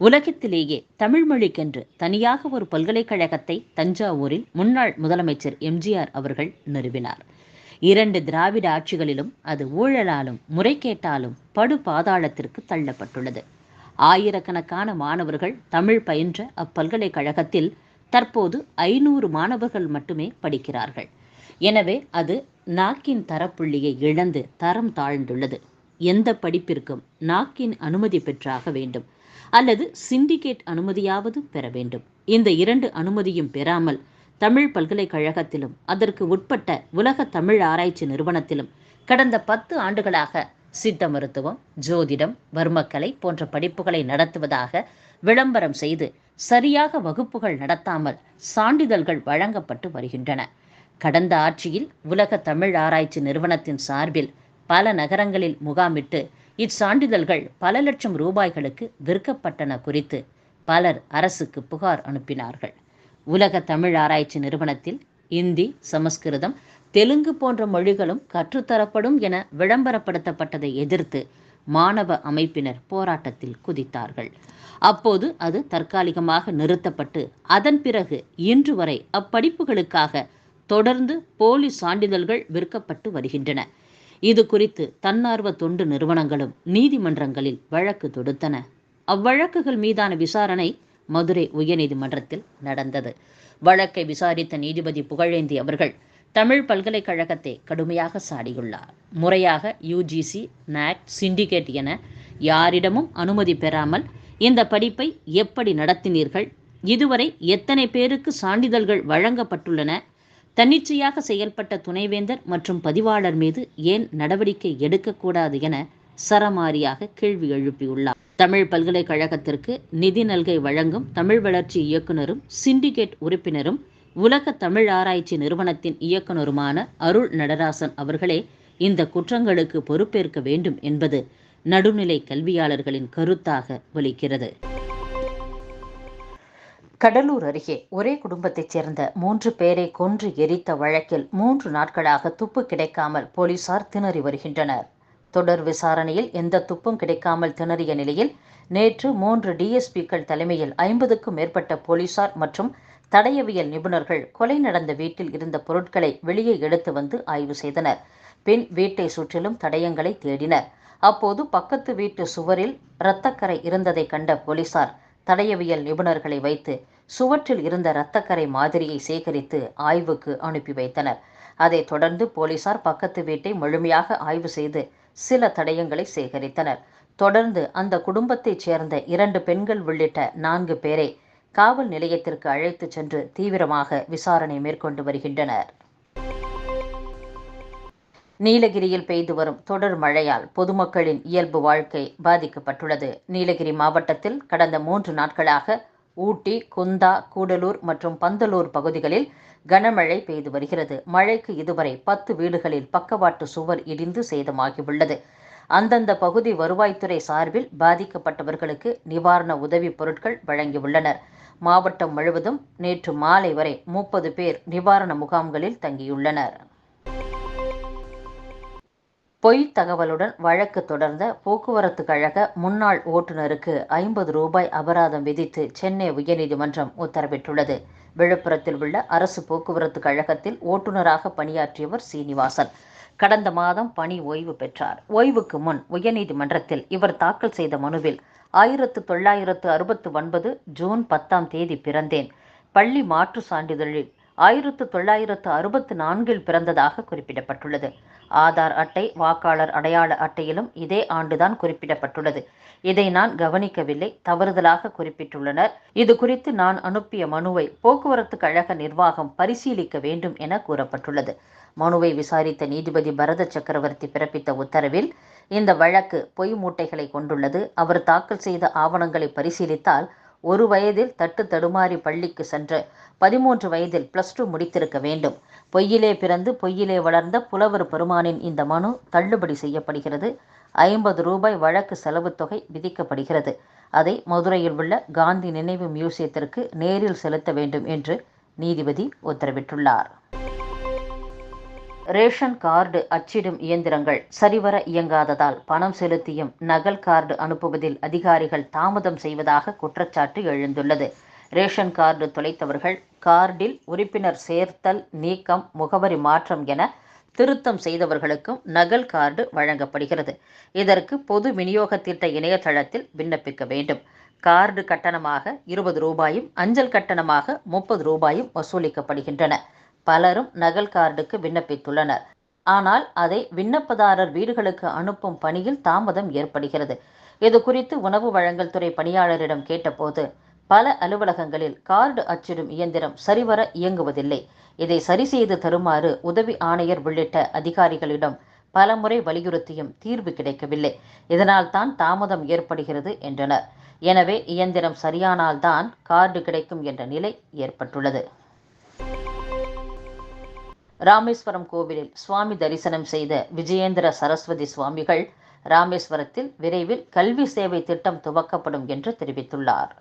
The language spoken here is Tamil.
உலகத்திலேயே தமிழ் மொழிக்கென்று தனியாக ஒரு பல்கலைக்கழகத்தை தஞ்சாவூரில் முன்னாள் முதலமைச்சர் எம்ஜிஆர் அவர்கள் நிறுவினார். இரண்டு திராவிட ஆட்சிகளிலும் அது ஊழலாலும் முறைகேட்டாலும் படு பாதாளத்திற்கு தள்ளப்பட்டுள்ளது. ஆயிரக்கணக்கான மாணவர்கள் தமிழ் பயின்ற அப்பல்கலைக்கழகத்தில் தற்போது ஐநூறு மாணவர்கள் மட்டுமே படிக்கிறார்கள். எனவே அது நாக்கின் தரப்புள்ளியை இழந்து தரம் தாழ்ந்துள்ளது. எந்த படிப்பிற்கும் நாக்கின் அனுமதி பெற்றாக வேண்டும். அல்லது சிண்டிகேட் அனுமதியாவது பெற வேண்டும். இந்த இரண்டு அனுமதியும் பெறாமல் தமிழ் பல்கலைக்கழகத்திலும் அதற்கு உட்பட்ட உலக தமிழ் ஆராய்ச்சி நிறுவனத்திலும் கடந்த பத்து ஆண்டுகளாக சித்த மருத்துவம் ஜோதிடம் வர்மக்கலை போன்ற படிப்புகளை நடத்துவதாக விளம்பரம் செய்து சரியாக வகுப்புகள் நடத்தாமல் சான்றிதழ்கள் வழங்கப்பட்டு வருகின்றன. கடந்த ஆட்சியில் உலக தமிழ் ஆராய்ச்சி நிறுவனத்தின் சார்பில் பல நகரங்களில் முகாமிட்டு இச்சான்றிதழ்கள் பல லட்சம் ரூபாய்களுக்கு விற்கப்பட்டன குறித்து பலர் அரசுக்கு புகார் அனுப்பினார்கள். உலக தமிழ் ஆராய்ச்சி நிறுவனத்தில் இந்தி சமஸ்கிருதம் தெலுங்கு போன்ற மொழிகளும் கற்றுத்தரப்படும் என விளம்பரப்படுத்தப்பட்டதை எதிர்த்து மாணவ அமைப்பினர் போராட்டத்தில் குதித்தார்கள். அப்போது அது தற்காலிகமாக நிறுத்தப்பட்டு அதன் பிறகு இன்று வரை அப்படிப்புகளுக்காக தொடர்ந்து போலி சான்றிதழ்கள் விற்கப்பட்டு வருகின்றன. இது குறித்து தன்னார்வ தொண்டு நிறுவனங்களும் நீதிமன்றங்களில் வழக்கு தொடுத்தன. அவ்வழக்குகள் மீதான விசாரணை மதுரை உயர்நீதிமன்றத்தில் நடந்தது. வழக்கை விசாரித்த நீதிபதி புகழேந்தி அவர்கள் தமிழ் பல்கலைக்கழகத்தை கடுமையாக சாடியுள்ளார். முறையாக யுஜிசி நாக் சிண்டிகேட் என யாரிடமும் அனுமதி பெறாமல் இந்த படிப்பை எப்படி நடத்தினீர்கள்? இதுவரை எத்தனை பேருக்கு சான்றிதழ்கள் வழங்கப்பட்டுள்ளன? தன்னிச்சையாக செயல்பட்ட துணைவேந்தர் மற்றும் பதிவாளர் மீது ஏன் நடவடிக்கை எடுக்கக்கூடாது என சரமாரியாக கேள்வி எழுப்பியுள்ளார். தமிழ் பல்கலைக்கழகத்திற்கு நிதி நல்கை வழங்கும் தமிழ் வளர்ச்சி இயக்குனரும் சிண்டிகேட் உறுப்பினரும் உலக தமிழ் ஆராய்ச்சி நிறுவனத்தின் இயக்குனருமான அருள் நடராசன் அவர்களே இந்த குற்றங்களுக்கு பொறுப்பேற்க வேண்டும் என்பது நடுநிலை கல்வியாளர்களின் கருத்தாக ஒலிக்கிறது கடலூர் அருகே ஒரே குடும்பத்தைச் சேர்ந்த மூன்று பேரை கொன்று எரித்த வழக்கில் மூன்று நாட்களாக துப்பு கிடைக்காமல் போலீசார் திணறி வருகின்றனர். தொடர் விசாரணையில் எந்த துப்பும் கிடைக்காமல் திணறிய நிலையில் நேற்று மூன்று டிஎஸ்பிக்கள் தலைமையில் ஐம்பதுக்கும் மேற்பட்ட போலீசார் மற்றும் தடயவியல் நிபுணர்கள் கொலை நடந்த வீட்டில் இருந்த பொருட்களை வெளியே எடுத்து வந்து ஆய்வு செய்தனர். பின் வீட்டை சுற்றிலும் தடயங்களை தேடினர். அப்போது பக்கத்து வீட்டு சுவரில் இரத்தக்கரை இருந்ததை கண்ட போலீசார் தடயவியல் நிபுணர்களை வைத்து சுவற்றில் இருந்த இரத்தக்கரை மாதிரியை சேகரித்து ஆய்வுக்கு அனுப்பி வைத்தனர். அதைத் தொடர்ந்து போலீசார் பக்கத்து வீட்டை முழுமையாக ஆய்வு செய்து சில தடயங்களை சேகரித்தனர். தொடர்ந்து அந்த குடும்பத்தைச் சேர்ந்த இரண்டு பெண்கள் உள்ளிட்ட நான்கு பேரை காவல் நிலையத்திற்கு அழைத்துச் சென்று தீவிரமாக விசாரணை மேற்கொண்டு வருகின்றனர். நீலகிரியில் பெய்து வரும் தொடர் மழையால் பொதுமக்களின் இயல்பு வாழ்க்கை பாதிக்கப்பட்டுள்ளது. நீலகிரி மாவட்டத்தில் கடந்த மூன்று நாட்களாக ஊட்டி குந்தா கூடலூர் மற்றும் பந்தலூர் பகுதிகளில் கனமழை பெய்து வருகிறது. மழைக்கு இதுவரை பத்து வீடுகளில் பக்கவாட்டு சுவர் இடிந்து சேதமாகியுள்ளது. அந்தந்த பகுதி வருவாய்த்துறை சார்பில் பாதிக்கப்பட்டவர்களுக்கு நிவாரண உதவி பொருட்கள் வழங்கியுள்ளனர். மாவட்டம் முழுவதும் நேற்று மாலை வரை முப்பது பேர் நிவாரண முகாம்களில் தங்கியுள்ளனர். பொய் தகவலுடன் வழக்கு தொடர்ந்த போக்குவரத்து கழக முன்னாள் ஓட்டுநருக்கு ஐம்பது ரூபாய் அபராதம் விதித்து சென்னை உயர்நீதிமன்றம் உத்தரவிட்டுள்ளது. விழுப்புரத்தில் உள்ள அரசு போக்குவரத்து கழகத்தில் ஓட்டுநராக பணியாற்றியவர் சீனிவாசன். கடந்த மாதம் பணி ஓய்வு பெற்றார். ஓய்வுக்கு முன் உயர்நீதிமன்றத்தில் இவர் தாக்கல் செய்த மனுவில் ஆயிரத்து தொள்ளாயிரத்து அறுபத்து ஒன்பது ஜூன் பத்தாம் தேதி பிறந்தேன். பள்ளி மாற்று சான்றிதழில் ஆயிரத்து தொள்ளாயிரத்து அறுபத்து நான்கில் பிறந்ததாக குறிப்பிடப்பட்டுள்ளது. ஆதார் அட்டை வாக்காளர் அடையாள அட்டையிலும் இதே ஆண்டுதான் குறிப்பிடப்பட்டுள்ளது. இதை நான் கவனிக்கவில்லை தவறுதலாக குறிப்பிட்டுள்ளனர். இது குறித்து நான் அனுப்பிய மனுவை போக்குவரத்து கழக நிர்வாகம் பரிசீலிக்க வேண்டும் என கூறப்பட்டுள்ளது. மனுவை விசாரித்த நீதிபதி பரத சக்கரவர்த்தி பிறப்பித்த உத்தரவில் இந்த வழக்கு பொய் மூட்டைகளை கொண்டுள்ளது. அவர் தாக்கல் செய்த ஆவணங்களை பரிசீலித்தால் ஒரு வயதில் தட்டு தடுமாறி பள்ளிக்கு சென்று பதிமூன்று வயதில் பிளஸ் டூ முடித்திருக்க வேண்டும். பொய்யிலே பிறந்து பொய்யிலே வளர்ந்த புலவர் பெருமானின் இந்த மனு தள்ளுபடி செய்யப்படுகிறது. ஐம்பது ரூபாய் வழக்கு செலவு தொகை விதிக்கப்படுகிறது. அதை மதுரையில் உள்ள காந்தி நினைவு மியூசியத்திற்கு நேரில் செலுத்த வேண்டும் என்று நீதிபதி உத்தரவிட்டுள்ளார். ரேஷன் கார்டு அச்சிடும் இயந்திரங்கள் சரிவர இயங்காததால் பணம் செலுத்தியும் நகல் கார்டு அனுப்புவதில் அதிகாரிகள் தாமதம் செய்வதாக குற்றச்சாட்டு எழுந்துள்ளது. ரேஷன் கார்டு தொலைத்தவர்கள் கார்டில் உறுப்பினர் சேர்த்தல் நீக்கம் முகவரி மாற்றம் என திருத்தம் செய்தவர்களுக்கும் நகல் கார்டு வழங்கப்படுகிறது. இதற்கு பொது விநியோக திட்ட இணையதளத்தில் விண்ணப்பிக்க வேண்டும். கார்டு கட்டணமாக இருபது ரூபாயும் அஞ்சல் கட்டணமாக முப்பது ரூபாயும் வசூலிக்கப்படுகின்றன. பலரும் நகல் கார்டுக்கு விண்ணப்பித்துள்ளனர். ஆனால் அதை விண்ணப்பதாரர் வீடுகளுக்கு அனுப்பும் பணியில் தாமதம் ஏற்படுகிறது. இது குறித்து உணவு வழங்கல் துறை பணியாளரிடம் கேட்டபோது பல அலுவலகங்களில் கார்டு அச்சிடும் இயந்திரம் சரிவர இயங்குவதில்லை. இதை சரி செய்து தருமாறு உதவி ஆணையர் உள்ளிட்ட அதிகாரிகளிடம் பலமுறை வலியுறுத்தியும் தீர்வு கிடைக்கவில்லை. இதனால் தான் தாமதம் ஏற்படுகிறது என்றனர். எனவே இயந்திரம் சரியானால்தான் கார்டு கிடைக்கும் என்ற நிலை ஏற்பட்டுள்ளது. ராமேஸ்வரம் கோவிலில் சுவாமி தரிசனம் செய்த விஜயேந்திர சரஸ்வதி சுவாமிகள் ராமேஸ்வரத்தில் விரைவில் கல்வி சேவை திட்டம் துவக்கப்படும் என்று தெரிவித்துள்ளார்.